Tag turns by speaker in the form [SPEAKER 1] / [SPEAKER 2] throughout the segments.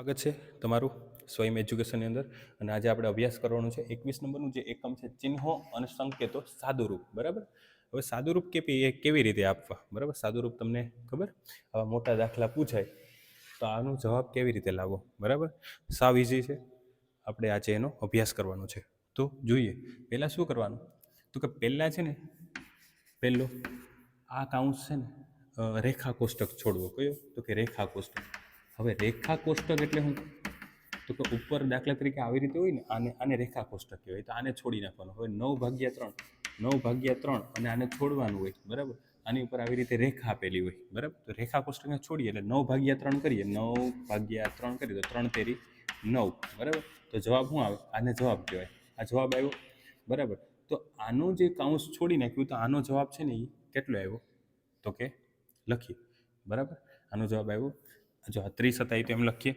[SPEAKER 1] સ્વાગત છે તમારું સ્વયં એજ્યુકેશનની અંદર. અને આજે આપણે અભ્યાસ કરવાનો છે એકવીસ નંબરનું જે એકમ છે ચિહ્નો અને સંકેતો સાદુરૂપ, બરાબર? હવે સાદુરૂપ કેવી એ કેવી રીતે આપવા? બરાબર? સાદુરૂપ તમને ખબર? આવા મોટા દાખલા પૂછાય તો આનો જવાબ કેવી રીતે લાવવો બરાબર? સાવ ઇઝી છે. આપણે આજે એનો અભ્યાસ કરવાનો છે. તો જોઈએ, પહેલાં શું કરવાનું? તો કે પહેલાં છે ને, પહેલો આ કાઉન્સ છે ને રેખા કોષ્ટક છોડવો. કયો? તો કે રેખા કોષ્ટક હવે રેખા કોષ્ટક એટલે શું તો કે ઉપર દાખલા તરીકે આવી રીતે હોય ને, આને આને રેખા કોષ્ટક કહેવાય. તો આને છોડી નાખવાનું. હવે નવ ભાગ્યા ત્રણ, નવ ભાગ્યા ત્રણ અને આને છોડવાનું હોય, બરાબર? આની ઉપર આવી રીતે રેખા આપેલી હોય, બરાબર? તો રેખા કોષ્ટકને છોડીએ એટલે નવ ભાગ્યા ત્રણ કરીએ. નવ ભાગ્યા ત્રણ કરીએ તો ત્રણ તેરી નવ, બરાબર? તો જવાબ શું આવે? આને જવાબ કહેવાય. આ જવાબ આવ્યો, બરાબર? તો આનો જે કાઉન્સ છોડી નાખ્યું, તો આનો જવાબ છે ને એ કેટલો આવ્યો? તો કે લખીએ, બરાબર? આનો જવાબ આવ્યો જો આ ત્રીસ હતા એ તો એમ લખીએ.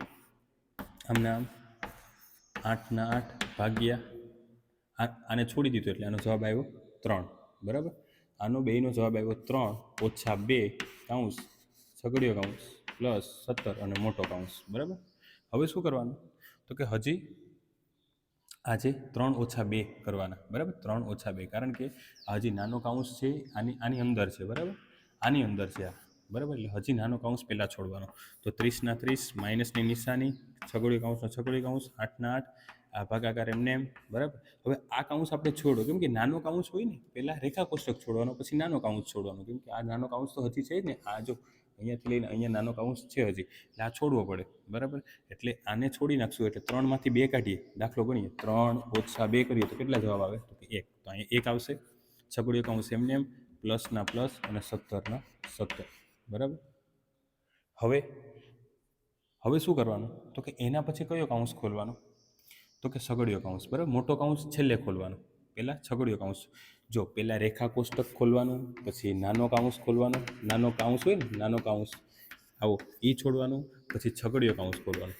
[SPEAKER 1] આમને આમ આઠના આઠ ભાગ્યા આને છોડી દીધું એટલે આનો જવાબ આવ્યો ત્રણ. બરાબર? આનો બેયનો જવાબ આવ્યો ત્રણ ઓછા બે કાઉન્સ છગડીયો કાઉન્સ, પ્લસ સત્તર અને મોટો કાઉન્સ. બરાબર? હવે શું કરવાનું? તો કે હજી આજે ત્રણ ઓછા બે કરવાના. બરાબર? ત્રણ ઓછા બે. કારણ કે હજી નાનો કાઉન્સ છે, આની આની અંદર છે. બરાબર? આની અંદર છે આ. બરાબર? એટલે હજી નાનો કાઉન્સ પહેલાં છોડવાનો. તો ત્રીસના ત્રીસ, માઇનસની નિશાની છગડી કાઉન્સનો છગડી કાઉન્સ આઠના આઠ આ ભાગાકાર એમને એમ, બરાબર? હવે આ કાઉન્સ આપણે છોડો, કેમ કે નાનો કાઉન્સ હોય ને, પહેલાં રેખા કોષ્ટક છોડવાનો, પછી નાનો કાઉન્સ છોડવાનો, કેમ કે આ નાનો કાઉન્સ તો હજી છે જ ને, આ જો અહીંયાથી લઈને અહીંયા નાનો કાઉન્સ છે હજી, એટલે આ છોડવો પડે, બરાબર? એટલે આને છોડી નાખશું, એટલે ત્રણમાંથી બે કાઢીએ, દાખલો ગણીએ, ત્રણ ઓછા બે કરીએ, તો કેટલા જવાબ આવે? તો કે એક, તો અહીંયા એક આવશે, છગડીયો કાઉન્સ એમને એમ પ્લસના પ્લસ અને સત્તરના સત્તર. બરાબર? હવે હવે શું કરવાનું? તો કે એના પછી કયો કાઉન્સ ખોલવાનો? તો કે છગડીયો કાઉન્સ બરાબર? મોટો કાઉન્સ છેલ્લે ખોલવાનો. પહેલાં છગડીયો કાઉન્સ જો પહેલાં રેખા કોષ્ટક ખોલવાનું, પછી નાનો કાઉન્સ ખોલવાનો. નાનો કાઉન્સ હોય ને, નાનો કાઉન્સ આવો એ છોડવાનું, પછી છગડીયો કાઉન્સ ખોલવાનું.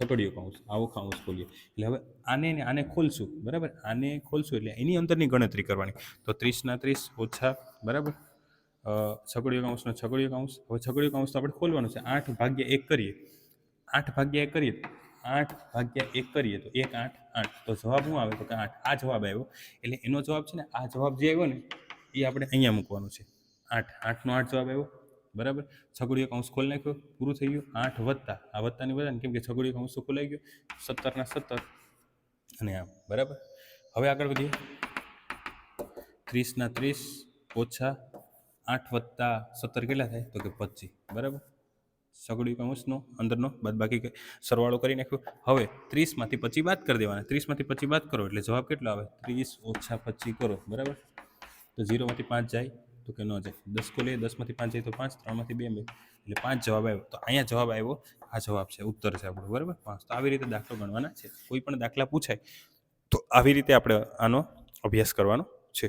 [SPEAKER 1] છગડીયો કાઉન્સ આવો કાઉન્સ ખોલીએ. એટલે હવે આને ને આને ખોલશું, બરાબર? આને ખોલશું એટલે એની અંદરની ગણતરી કરવાની. તો ત્રીસના ત્રીસ ઓછા, બરાબર? છગડીયો કૌંસનો છગડીયો કૌંસ. હવે છગડીયો કૌંસ તો આપણે ખોલવાનું છે. આઠ ભાગ્યા એક કરીએ. આઠ ભાગ્યા એક કરીએ. આઠ ભાગ્યા એક કરીએ તો એક, આઠ આઠ. તો જવાબ શું આવે? તો કે આઠ. આ જવાબ આવ્યો. એટલે એનો જવાબ છે ને, આ જવાબ જે આવ્યો ને, એ આપણે અહીંયા મૂકવાનો છે. આઠ. આઠનો આઠ જવાબ આવ્યો. બરાબર? છગડીયો કૌંસ ખોલી નાખ્યો. પૂરું થઈ ગયું. આઠ વત્તા. આ વત્તાની વધારે કેમ કે છગડીયો કૌંસ તો ખોલાઈ ગયો. સત્તરના સત્તર. અને આમ બરાબર? હવે આગળ વધીએ. ત્રીસના ત્રીસ ઓછા આઠ વત્તા સત્તર કેટલા થાય? તો કે પચીસ. બરાબર? સગડી કૌંસનો અંદરનો? બાદ બાકી સરવાળો કરી નાખ્યો? હવે ત્રીસમાંથી પછી બાદ કરી દેવાના. ત્રીસમાંથી પછી બાદ કરો એટલે જવાબ કેટલો આવે? ત્રીસ ઓછા પચીસ કરો. બરાબર? તો ઝીરોમાંથી પાંચ જાય તો કે ન જાય. દસ કો લે દસમાંથી પાંચ જાય તો પાંચ, ત્રણમાંથી બે બે. એટલે પાંચ જવાબ આવ્યો. તો અહીંયા જવાબ આવ્યો. આ જવાબ છે, ઉત્તર છે આપણો. બરાબર? પાંચ. તો આવી રીતે દાખલો ગણવાના છે. કોઈ પણ દાખલા પૂછાય તો આવી રીતે આપણે આનો અભ્યાસ કરવાનો છે.